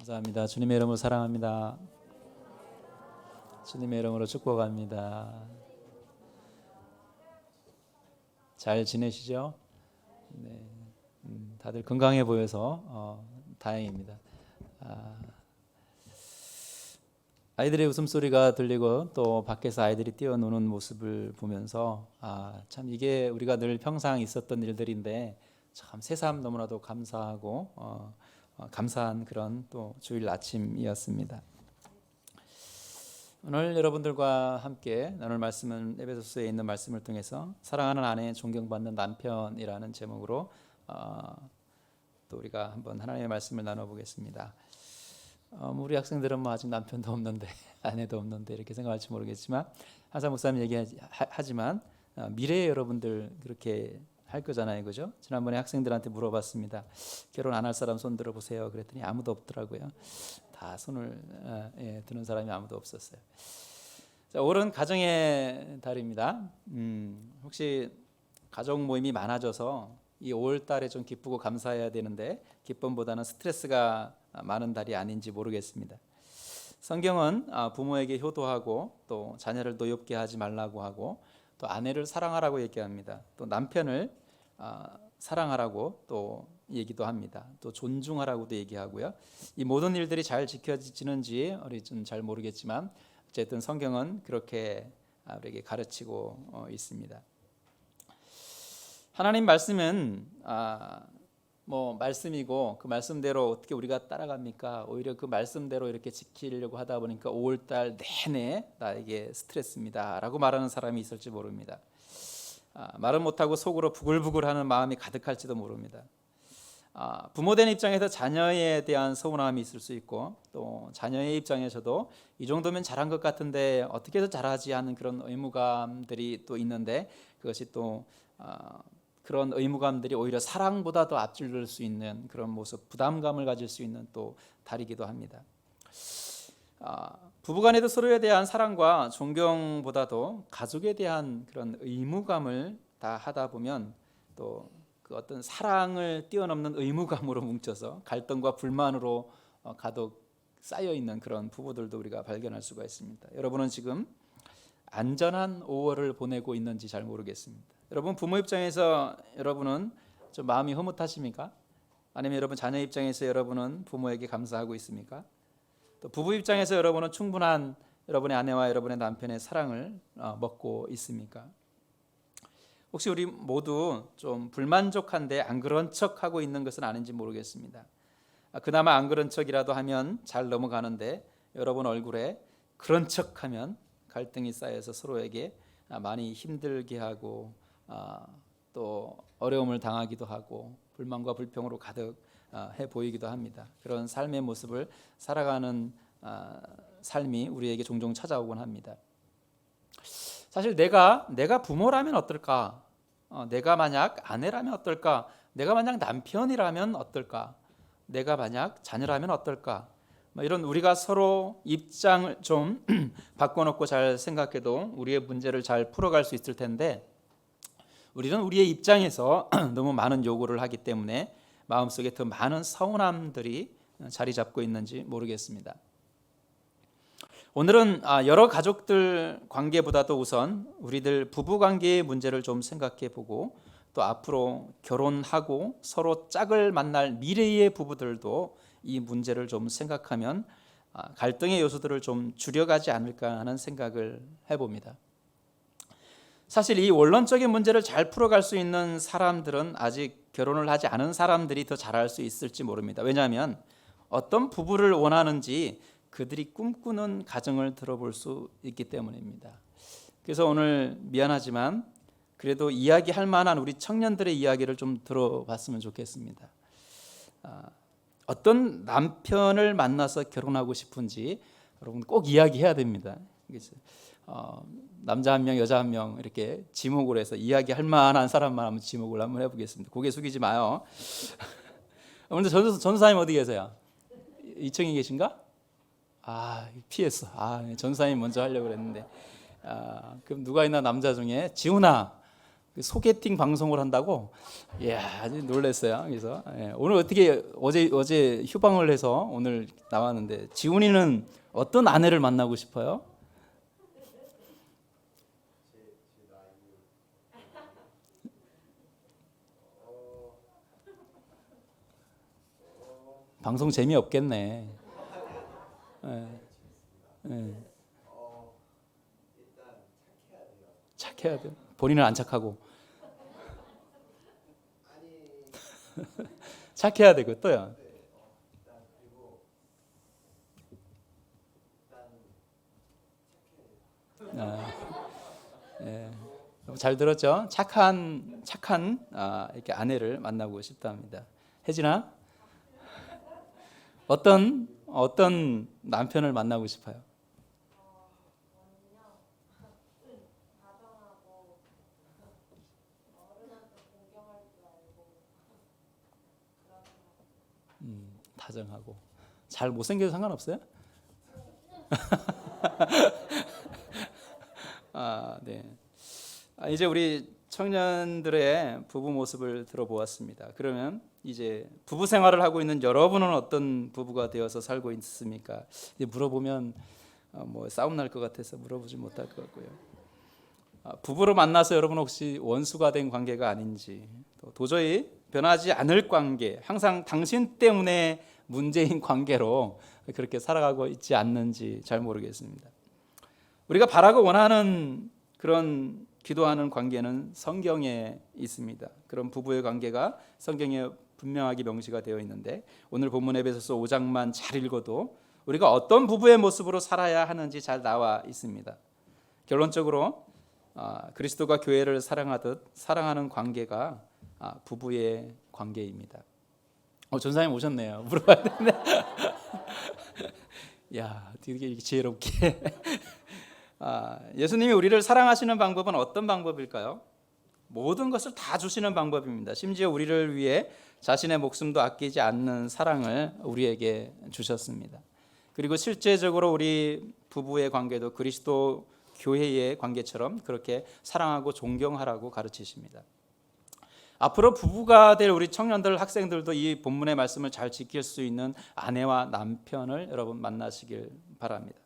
감사합니다. 주님의 이름으로 사랑합니다. 주님의 이름으로 축복합니다. 잘 지내시죠? 네, 음, 다들 건강해 보여서 어, 다행입니다. 아, 아이들의 웃음소리가 들리고 또 밖에서 아이들이 뛰어노는 모습을 보면서 아, 참 이게 우리가 늘 평상 있었던 일들인데 참 새삼 너무나도 감사하고 어, 어, 감사한 그런 또 주일 아침이었습니다. 오늘 여러분들과 함께 나눌 말씀은 에베소서에 있는 말씀을 통해서 사랑하는 아내 존경받는 남편이라는 제목으로 어, 또 우리가 한번 하나님의 말씀을 나눠보겠습니다. 어, 우리 학생들은 뭐 아직 남편도 없는데 아내도 없는데 이렇게 생각할지 모르겠지만 항상 목사님 얘기하지만 어, 미래의 여러분들 그렇게 할 거잖아요, 그죠? 지난번에 학생들한테 물어봤습니다. 결혼 안 할 사람 손 들어 보세요. 그랬더니 아무도 없더라고요. 다 손을 어, 예, 드는 사람이 아무도 없었어요. 자, 올은 가정의 달입니다. 음, 혹시 가족 모임이 많아져서 이 5월 달에 좀 기쁘고 감사해야 되는데 기쁨보다는 스트레스가 많은 달이 아닌지 모르겠습니다. 성경은 아, 부모에게 효도하고 또 자녀를 노엽게 하지 말라고 하고 또 아내를 사랑하라고 얘기합니다. 또 남편을 아, 사랑하라고 또 얘기도 합니다. 또 존중하라고도 얘기하고요. 이 모든 일들이 잘 지켜지는지 우리 좀잘 모르겠지만 어쨌든 성경은 그렇게 아, 우리에게 가르치고 어, 있습니다. 하나님 말씀은 아, 뭐 말씀이고 그 말씀대로 어떻게 우리가 따라갑니까? 오히려 그 말씀대로 이렇게 지키려고 하다 보니까 5월 달 내내 나에게 스트레스입니다라고 말하는 사람이 있을지 모릅니다. 아, 말은 못하고 속으로 부글부글하는 마음이 가득할지도 모릅니다. 아, 부모된 입장에서 자녀에 대한 서운함이 있을 수 있고 또 자녀의 입장에서도 이 정도면 잘한 것 같은데 어떻게 해서 잘하지 하는 그런 의무감들이 또 있는데 그것이 또 아, 그런 의무감들이 오히려 사랑보다 더 앞질릴 수 있는 그런 모습, 부담감을 가질 수 있는 또 달이기도 합니다. 아, 부부간에도 서로에 대한 사랑과 존경보다도 가족에 대한 그런 의무감을 다 하다 보면 또 그 어떤 사랑을 뛰어넘는 의무감으로 뭉쳐서 갈등과 불만으로 어, 가득 쌓여 있는 그런 부부들도 우리가 발견할 수가 있습니다. 여러분은 지금 안전한 5월을 보내고 있는지 잘 모르겠습니다. 여러분 부모 입장에서 여러분은 좀 마음이 흐뭇하십니까? 아니면 여러분 자녀 입장에서 여러분은 부모에게 감사하고 있습니까? 또 부부 입장에서 여러분은 충분한 여러분의 아내와 여러분의 남편의 사랑을 어, 먹고 있습니까? 혹시 우리 모두 좀 불만족한데 안 그런 척하고 있는 것은 아닌지 모르겠습니다. 아, 그나마 안 그런 척이라도 하면 잘 넘어가는데 여러분 얼굴에 그런 척하면 갈등이 쌓여서 서로에게 아, 많이 힘들게 하고 아, 또 어려움을 당하기도 하고 불만과 불평으로 가득 해 보이기도 합니다. 그런 삶의 모습을 살아가는 삶이 우리에게 종종 찾아오곤 합니다. 사실 내가 내가 부모라면 어떨까? 어, 내가 만약 아내라면 어떨까? 내가 만약 남편이라면 어떨까? 내가 만약 자녀라면 어떨까? 뭐 이런 우리가 서로 입장을 좀 바꿔놓고 잘 생각해도 우리의 문제를 잘 풀어갈 수 있을 텐데 우리는 우리의 입장에서 너무 많은 요구를 하기 때문에 마음속에 더 많은 서운함들이 자리 잡고 있는지 모르겠습니다. 오늘은 아, 여러 가족들 관계보다도 우선 우리들 부부 관계의 문제를 좀 생각해 보고 또 앞으로 결혼하고 서로 짝을 만날 미래의 부부들도 이 문제를 좀 생각하면 아, 갈등의 요소들을 좀 줄여가지 않을까 하는 생각을 해봅니다. 사실 이 원론적인 문제를 잘 풀어갈 수 있는 사람들은 아직 결혼을 하지 않은 사람들이 더 잘할 수 있을지 모릅니다. 왜냐하면 어떤 부부를 원하는지 그들이 꿈꾸는 가정을 들어볼 수 있기 때문입니다. 그래서 오늘 미안하지만 그래도 이야기할 만한 우리 청년들의 이야기를 좀 들어봤으면 좋겠습니다. 아, 어떤 남편을 만나서 결혼하고 싶은지 여러분 꼭 이야기해야 됩니다. 어, 남자 한 명, 여자 한 명 이렇게 지목을 해서 이야기할 만한 사람만 한번 지목을 한번 해보겠습니다. 고개 숙이지 마요. 오늘 전도, 전도사님 어디 계세요? 2층에 계신가? 아 피했어. 아 전사님 먼저 하려고 그랬는데 아, 그럼 누가 있나 남자 중에 지훈아 그 소개팅 방송을 한다고 이야 아주 놀랐어요. 그래서 예, 오늘 어떻게 어제 어제 휴방을 해서 오늘 나왔는데 지훈이는 어떤 아내를 만나고 싶어요? 방송 재미 없겠네. 예. 예. 착해야 돼. 본인은 안 착하고. 착해야 되고 또요. 아, 예. 잘 들었죠? 착한 착한 아, 이렇게 아내를 만나고 싶답니다. 혜진아, 어떤 어떤 남편을 만나고 싶어요? 다정하고 잘 못생겨도 상관없어요? 아, 네. 아, 이제 우리 청년들의 부부 모습을 들어보았습니다. 그러면 이제 부부 생활을 하고 있는 여러분은 어떤 부부가 되어서 살고 있습니까? 물어보면 어, 뭐 싸움 날 것 같아서 물어보지 못할 것 같고요. 아, 부부로 만나서 여러분 혹시 원수가 된 관계가 아닌지 또 도저히 변하지 않을 관계, 항상 당신 때문에 문제인 관계로 그렇게 살아가고 있지 않는지 잘 모르겠습니다. 우리가 바라고 원하는 그런 기도하는 관계는 성경에 있습니다. 그런 부부의 관계가 성경에 분명하게 명시가 되어 있는데 오늘 본문 에베소서 5장만 잘 읽어도 우리가 어떤 부부의 모습으로 살아야 하는지 잘 나와 있습니다. 결론적으로 아, 그리스도가 교회를 사랑하듯 사랑하는 관계가 아, 부부의 관계입니다. 어, 전사님 오셨네요. 물어봐야 되네. 야, 되게 지혜롭게. 아, 예수님이 우리를 사랑하시는 방법은 어떤 방법일까요? 모든 것을 다 주시는 방법입니다. 심지어 우리를 위해 자신의 목숨도 아끼지 않는 사랑을 우리에게 주셨습니다. 그리고 실제적으로 우리 부부의 관계도 그리스도 교회의 관계처럼 그렇게 사랑하고 존경하라고 가르치십니다. 앞으로 부부가 될 우리 청년들 학생들도 이 본문의 말씀을 잘 지킬 수 있는 아내와 남편을 여러분 만나시길 바랍니다.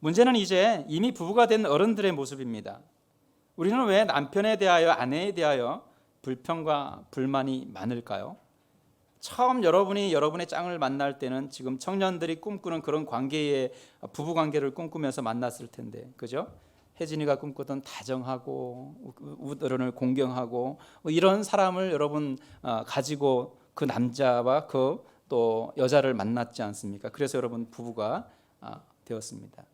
문제는 이제 이미 부부가 된 어른들의 모습입니다. 우리는 왜 남편에 대하여 아내에 대하여 불평과 불만이 많을까요? 처음 여러분이 여러분의 짱을 만날 때는 지금 청년들이 꿈꾸는 그런 관계의 부부 관계를 꿈꾸면서 만났을 텐데, 그죠? 혜진이가 꿈꾸던 다정하고 어른을 공경하고 뭐 이런 사람을 여러분 어, 가지고 그 남자와 그 또 여자를 만났지 않습니까? 그래서 여러분 부부가 아, 되었습니다.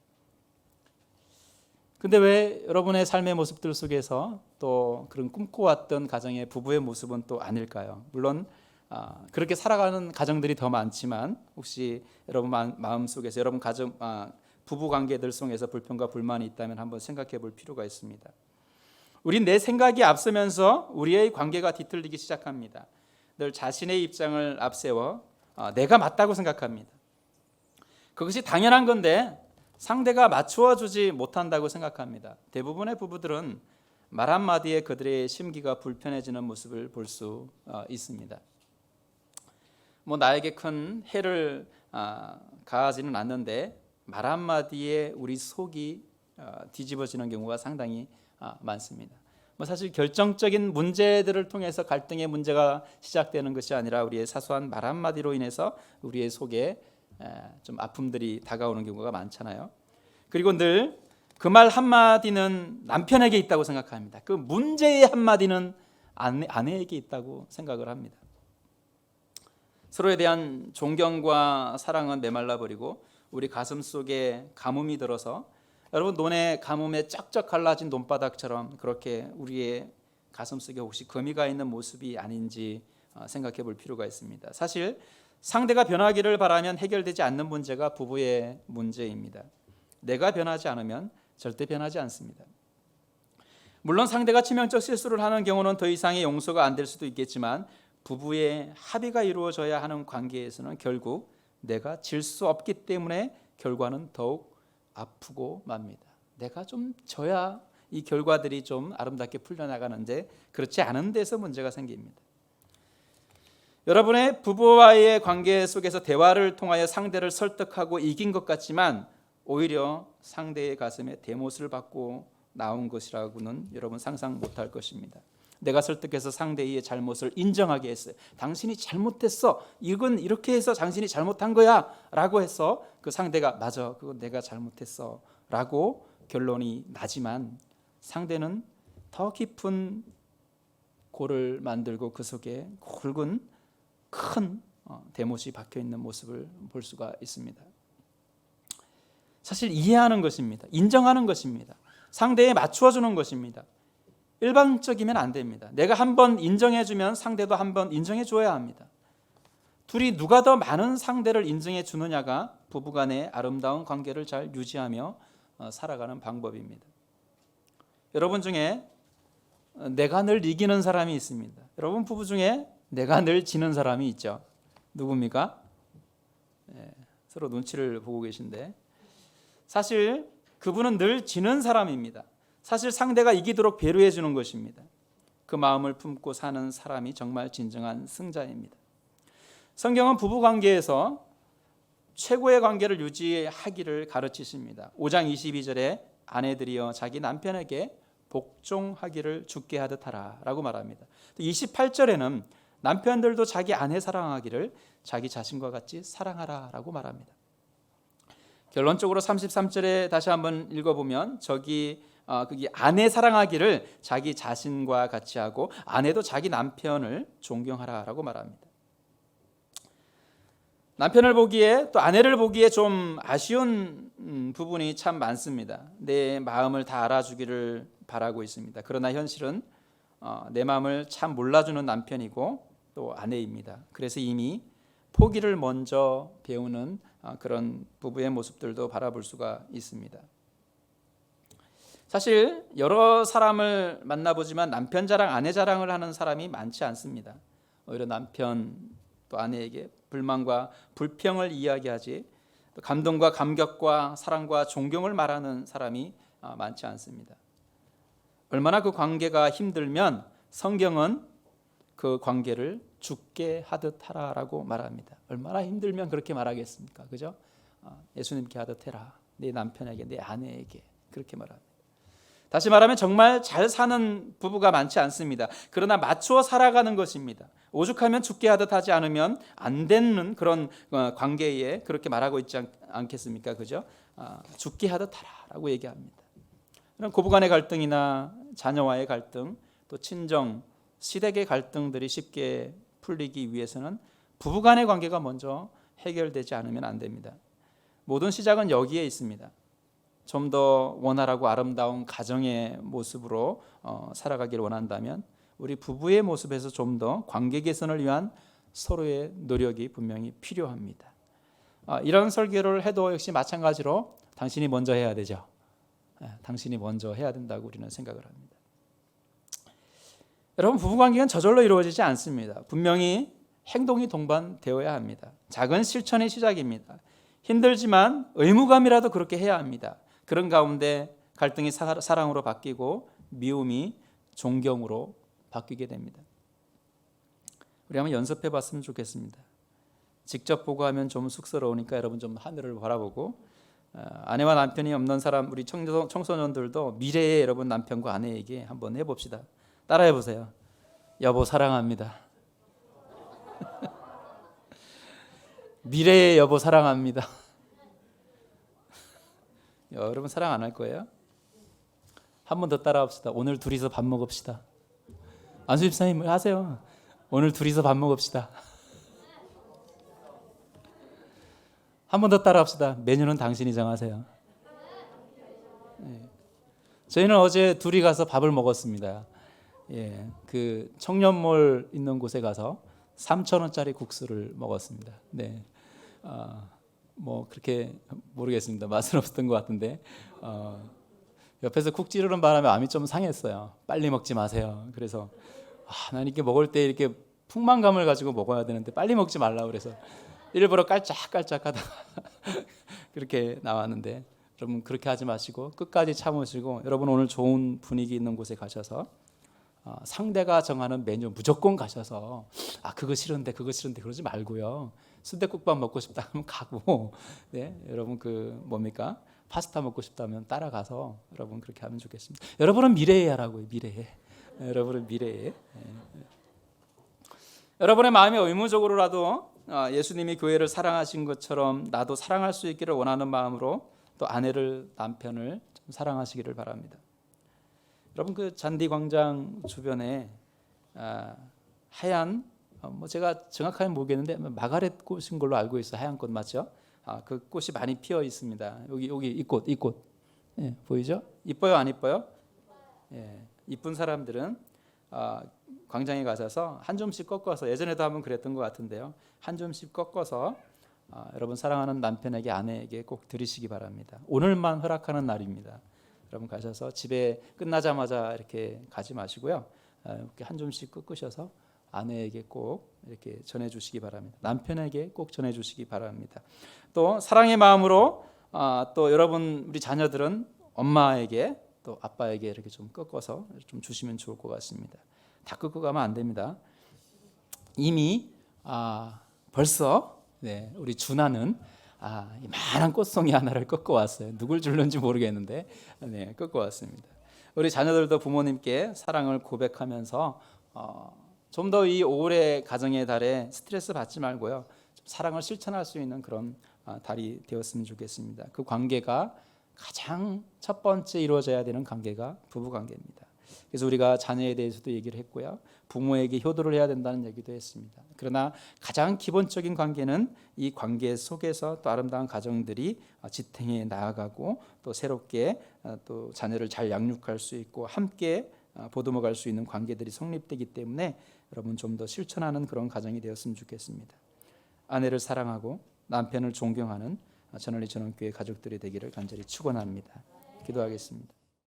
근데 왜 여러분의 삶의 모습들 속에서 또 그런 꿈꿔왔던 가정의 부부의 모습은 또 아닐까요? 물론 아, 그렇게 살아가는 가정들이 더 많지만 혹시 여러분 마음 속에서 여러분 가정 아, 부부 관계들 속에서 불평과 불만이 있다면 한번 생각해 볼 필요가 있습니다. 우린 내 생각이 앞서면서 우리의 관계가 뒤틀리기 시작합니다. 늘 자신의 입장을 앞세워 어, 내가 맞다고 생각합니다. 그것이 당연한 건데 상대가 맞추어 주지 못한다고 생각합니다. 대부분의 부부들은 말 한마디에 그들의 심기가 불편해지는 모습을 볼수 어, 있습니다. 뭐 나에게 큰 해를 아, 가하지는 않는데 말 한마디에 우리 속이 어, 뒤집어지는 경우가 상당히 아, 많습니다. 뭐 사실 결정적인 문제들을 통해서 갈등의 문제가 시작되는 것이 아니라 우리의 사소한 말 한마디로 인해서 우리의 속에 좀 아픔들이 다가오는 경우가 많잖아요. 그리고 늘 그 말 한마디는 남편에게 있다고 생각합니다. 그 문제의 한마디는 아내, 아내에게 있다고 생각을 합니다. 서로에 대한 존경과 사랑은 메말라 버리고 우리 가슴 속에 가뭄이 들어서 여러분 논에 가뭄에 쩍쩍 갈라진 논바닥처럼 그렇게 우리의 가슴 속에 혹시 거미가 있는 모습이 아닌지 어, 생각해 볼 필요가 있습니다. 사실 상대가 변하기를 바라면 해결되지 않는 문제가 부부의 문제입니다. 내가 변하지 않으면 절대 변하지 않습니다. 물론 상대가 치명적 실수를 하는 경우는 더 이상의 용서가 안 될 수도 있겠지만 부부의 합의가 이루어져야 하는 관계에서는 결국 내가 질 수 없기 때문에 결과는 더욱 아프고 맙니다. 내가 좀 져야 이 결과들이 좀 아름답게 풀려나가는데 그렇지 않은 데서 문제가 생깁니다. 여러분의 부부와의 관계 속에서 대화를 통하여 상대를 설득하고 이긴 것 같지만 오히려 상대의 가슴에 대못을 받고 나온 것이라고는 여러분 상상 못할 것입니다. 내가 설득해서 상대의 잘못을 인정하게 했어요. 당신이 잘못했어. 이건 이렇게 해서 당신이 잘못한 거야라고 해서 그 상대가 맞아. 그거 내가 잘못했어라고 결론이 나지만 상대는 더 깊은 골을 만들고 그 속에 굵은 큰 어, 대못이 박혀 있는 모습을 볼 수가 있습니다. 사실 이해하는 것입니다. 인정하는 것입니다. 상대에 맞추어 주는 것입니다. 일방적이면 안 됩니다. 내가 한 번 인정해 주면 상대도 한 번 인정해 줘야 합니다. 둘이 누가 더 많은 상대를 인정해 주느냐가 부부간의 아름다운 관계를 잘 유지하며 어, 살아가는 방법입니다. 여러분 중에 어, 내가 늘 이기는 사람이 있습니다. 여러분 부부 중에 내가 늘 지는 사람이 있죠. 누굽니까? 예, 서로 눈치를 보고 계신데 사실 그분은 늘 지는 사람입니다. 사실 상대가 이기도록 배려해 주는 것입니다. 그 마음을 품고 사는 사람이 정말 진정한 승자입니다. 성경은 부부 관계에서 최고의 관계를 유지하기를 가르치십니다. 5장 22절에 아내들이여 자기 남편에게 복종하기를 죽게 하듯 하라라고 말합니다. 28절에는 남편들도 자기 아내 사랑하기를 자기 자신과 같이 사랑하라라고 말합니다. 결론적으로 33절에 다시 한번 읽어보면 저기 어, 거기 아내 사랑하기를 자기 자신과 같이 하고 아내도 자기 남편을 존경하라라고 말합니다. 남편을 보기에 또 아내를 보기에 좀 아쉬운 음, 부분이 참 많습니다. 내 마음을 다 알아주기를 바라고 있습니다. 그러나 현실은 어, 내 마음을 참 몰라주는 남편이고 또 아내입니다. 그래서 이미 포기를 먼저 배우는 어, 그런 부부의 모습들도 바라볼 수가 있습니다. 사실 여러 사람을 만나보지만 남편 자랑, 아내 자랑을 하는 사람이 많지 않습니다. 오히려 남편 또 아내에게 불만과 불평을 이야기하지 또 감동과 감격과 사랑과 존경을 말하는 사람이 어, 많지 않습니다. 얼마나 그 관계가 힘들면 성경은 그 관계를 죽게 하듯 하라라고 말합니다. 얼마나 힘들면 그렇게 말하겠습니까? 그죠? 어, 예수님께 하듯 해라. 내 남편에게, 내 아내에게 그렇게 말합니다. 다시 말하면 정말 잘 사는 부부가 많지 않습니다. 그러나 맞추어 살아가는 것입니다. 오죽하면 죽게 하듯 하지 않으면 안 되는 그런 어, 관계에 그렇게 말하고 있지 않, 겠습니까 그죠? 아, 죽게 하듯 하라라고 얘기합니다. 그런 고부간의 갈등이나 자녀와의 갈등, 또 친정, 시댁의 갈등들이 쉽게 풀리기 위해서는 부부간의 관계가 먼저 해결되지 않으면 안 됩니다. 모든 시작은 여기에 있습니다. 좀 더 원활하고 아름다운 가정의 모습으로 어, 살아가기를 원한다면 우리 부부의 모습에서 좀 더 관계 개선을 위한 서로의 노력이 분명히 필요합니다. 아, 이런 설교를 해도 역시 마찬가지로 당신이 먼저 해야 되죠. 아, 당신이 먼저 해야 된다고 우리는 생각을 합니다. 여러분 부부 관계는 저절로 이루어지지 않습니다. 분명히 행동이 동반되어야 합니다. 작은 실천의 시작입니다. 힘들지만 의무감이라도 그렇게 해야 합니다. 그런 가운데 갈등이 사랑으로 바뀌고 미움이 존경으로 바뀌게 됩니다. 우리 한번 연습해 봤으면 좋겠습니다. 직접 보고 하면 좀 쑥스러우니까 여러분 좀 하늘을 바라보고 어, 아내와 남편이 없는 사람 우리 청소년들도 미래의 여러분 남편과 아내에게 한번 해봅시다. 따라해 보세요. 여보 사랑합니다. 미래의 여보 사랑합니다. 여러분 사랑 안 할 거예요? 한 번 더 따라합시다. 오늘 둘이서 밥 먹읍시다. 안수 집사님 하세요. 오늘 둘이서 밥 먹읍시다. 한 번 더 따라합시다. 메뉴는 당신이 정하세요. 네. 저희는 어제 둘이 가서 밥을 먹었습니다. 예, 그 청년몰 있는 곳에 가서 3천 원짜리 국수를 먹었습니다. 네, 어, 뭐 그렇게 모르겠습니다. 맛은 없었던 것 같은데 어, 옆에서 쿡 찌르는 바람에 마음이 좀 상했어요. 빨리 먹지 마세요. 그래서 아, 난 이렇게 먹을 때 이렇게 풍만감을 가지고 먹어야 되는데 빨리 먹지 말라 그래서 일부러 깔짝깔짝 하다가 그렇게 나왔는데 여러분 그렇게 하지 마시고 끝까지 참으시고 여러분 오늘 좋은 분위기 있는 곳에 가셔서 어, 상대가 정하는 메뉴 무조건 가셔서 아 그거 싫은데 그거 싫은데 그러지 말고요. 순대국밥 먹고 싶다 하면 가고 네 여러분 그 뭡니까 파스타 먹고 싶다면 따라가서 여러분 그렇게 하면 좋겠습니다. 여러분은 미래에 하라고요 미래에 여러분은 미래에 예. 여러분의 마음이 의무적으로라도 어, 예수님이 교회를 사랑하신 것처럼 나도 사랑할 수 있기를 원하는 마음으로 또 아내를 남편을 좀 사랑하시기를 바랍니다. 여러분 그 잔디 광장 주변에 아, 하얀 어, 뭐 제가 정확하게 모르겠는데 마가렛 꽃인 걸로 알고 있어요. 하얀 꽃 맞죠? 아, 그 꽃이 많이 피어 있습니다. 여기 여기 이 꽃, 이 꽃. 예, 보이죠? 이뻐요, 안 이뻐요? 예, 이쁜 사람들은 아, 광장에 가셔서 한 줌씩 꺾어서 예전에도 한번 그랬던 것 같은데요. 한 줌씩 꺾어서 아, 여러분 사랑하는 남편에게 아내에게 꼭 드리시기 바랍니다. 오늘만 허락하는 날입니다. 여러분 가셔서 집에 끝나자마자 이렇게 가지 마시고요. 아, 이렇게 한 줌씩 꺾으셔서 아내에게 꼭 이렇게 전해주시기 바랍니다. 남편에게 꼭 전해주시기 바랍니다. 또 사랑의 마음으로 아, 또 여러분 우리 자녀들은 엄마에게 또 아빠에게 이렇게 좀 꺾어서 좀 주시면 좋을 것 같습니다. 다 꺾고 가면 안 됩니다. 이미 아, 벌써 네, 우리 준하는 아, 이만한 꽃송이 하나를 꺾어 왔어요. 누굴 줄는지 모르겠는데 네, 꺾어 왔습니다. 우리 자녀들도 부모님께 사랑을 고백하면서 어, 좀 더 이 올해 가정의 달에 스트레스 받지 말고요. 좀 사랑을 실천할 수 있는 그런 아, 달이 되었으면 좋겠습니다. 그 관계가 가장 첫 번째 이루어져야 되는 관계가 부부 관계입니다. 그래서 우리가 자녀에 대해서도 얘기를 했고요. 부모에게 효도를 해야 된다는 얘기도 했습니다. 그러나 가장 기본적인 관계는 이 관계 속에서 또 아름다운 가정들이 지탱해 나아가고 또 새롭게 어, 또 자녀를 잘 양육할 수 있고 함께 어, 보듬어 갈 수 있는 관계들이 성립되기 때문에 여러분 좀 더 실천하는 그런 가정이 되었으면 좋겠습니다. 아내를 사랑하고 남편을 존경하는 저널리 전원교회 가족들이 되기를 간절히 축원합니다. 기도하겠습니다.